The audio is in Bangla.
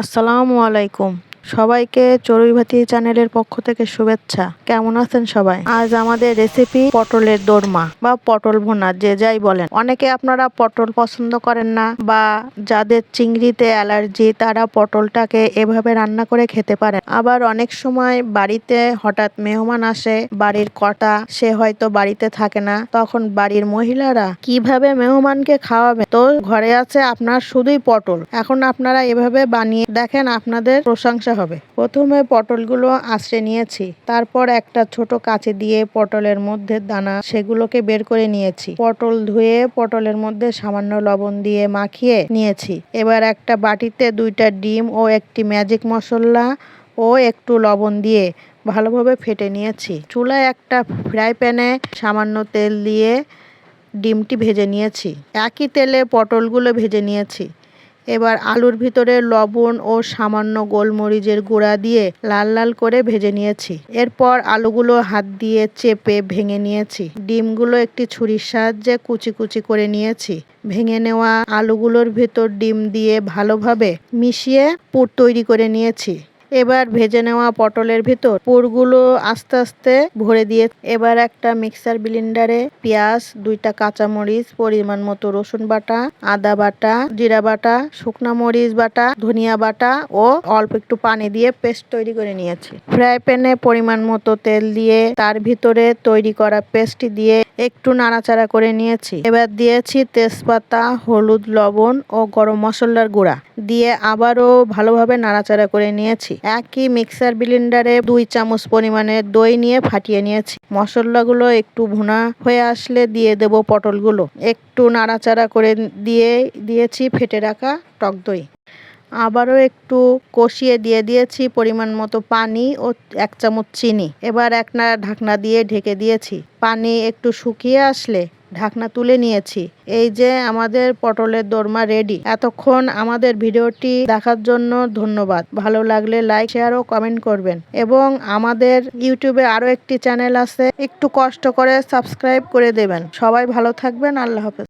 আসসালামু আলাইকুম। সবাইকে চড়ুইভাতি চ্যানেলের পক্ষ থেকে শুভেচ্ছা। কেমন আছেন সবাই? আজ আমাদের রেসিপি পটলের দোরমা বা পটল ভোনা, যে যাই বলেন। অনেকে আপনারা পটল পছন্দ করেন না বা যাদের চিংড়িতে অ্যালার্জি, তারা পটলটাকে এভাবে রান্না করে খেতে পারেন। আবার অনেক সময় বাড়িতে হঠাৎ মেহমান আসে, বাড়ির কটা সে হয়তো বাড়িতে থাকে না, তখন বাড়ির মহিলারা কীভাবে মেহমানকে খাওয়াবে? তো ঘরে আছে আপনার শুধুই পটল। এখন আপনারা এভাবে বানিয়ে দেখেন, আপনাদের প্রশংসা হবে। প্রথমে পটলগুলো আশ্রে নিয়েছি, তারপর একটা ছোট কাঁচি দিয়ে পটলের মধ্যে দানা সেগুলোকে বের করে নিয়েছি। পটল ধুয়ে পটলের মধ্যে সামান্য লবণ দিয়ে মাখিয়ে নিয়েছি। এবার একটা বাটিতে দুইটা ডিম ও একটি ম্যাজিক মশলা ও একটু লবণ দিয়ে ভালোভাবে ফেটে নিয়েছি। চুলায় একটা ফ্রাই প্যানে সামান্য তেল দিয়ে ডিমটি ভেজে নিয়েছি। একই তেলে পটলগুলো ভেজে নিয়েছি। এবার আলুর ভিতরে লবণ ও সামান্য গোলমরিচের গুঁড়া দিয়ে লাল লাল করে ভেজে নিয়েছি। এরপর আলুগুলো হাত দিয়ে চেপে ভেঙে নিয়েছি। ডিমগুলো একটি ছুরির সাহায্যে কুচি কুচি করে নিয়েছি। ভেঙে নেওয়া আলুগুলোর ভেতর ডিম দিয়ে ভালোভাবে মিশিয়ে পুর তৈরি করে নিয়েছি। এবার ভেজে নেওয়া পটলের ভিতর পুরগুলো আস্তে আস্তে ভরে দিয়ে এবার একটা মিক্সার ব্লেন্ডারে পেঁয়াজ, দুইটা কাঁচামরিচ, পরিমাণ মতো রসুন বাটা, আদা বাটা, জিরা বাটা, শুকনা মরিচ বাটা, ধনিয়া বাটা ও অল্প একটু পানি দিয়ে পেস্ট তৈরি করে নিয়েছি। ফ্রাই প্যানে পরিমাণ মতো তেল দিয়ে তার ভিতরে তৈরি করা পেস্ট দিয়ে একটু নাড়াচাড়া করে নিয়েছি। এবার দিয়েছি তেজপাতা, হলুদ, লবণ ও গরম মশলার গুঁড়া। দিয়ে আবারও ভালোভাবে নাড়াচাড়া করে নিয়েছি। একই মিক্সার ব্লেন্ডারে দুই চামচ পরিমাণে দই নিয়ে ফাটিয়ে নিয়েছি। মশলাগুলো একটু ভুনা হয়ে আসলে দিয়ে দেব পটলগুলো। একটু নাড়াচাড়া করে দিয়ে দিয়েছি ফেটে রাখা টক দই। আবারও একটু কষিয়ে দিয়ে দিয়েছি পরিমাণ মতো পানি ও এক চামচ চিনি। এবার একটা ঢাকনা দিয়ে ঢেকে দিয়েছি। পানি একটু শুকিয়ে আসলে ঢাকনা তুলে নিয়েছি। এই যে আমাদের পটলের দোরমা রেডি এতক্ষণ আমাদের ভিডিওটি দেখার জন্য ধন্যবাদ। ভালো লাগলে লাইক শেয়ার ও কমেন্ট করবেন। এবং আমাদের ইউটিউবে আরও একটি চ্যানেল আছে। একটু কষ্ট করে সাবস্ক্রাইব করে দেবেন। সবাই ভালো থাকবেন। আল্লাহ হাফেজ।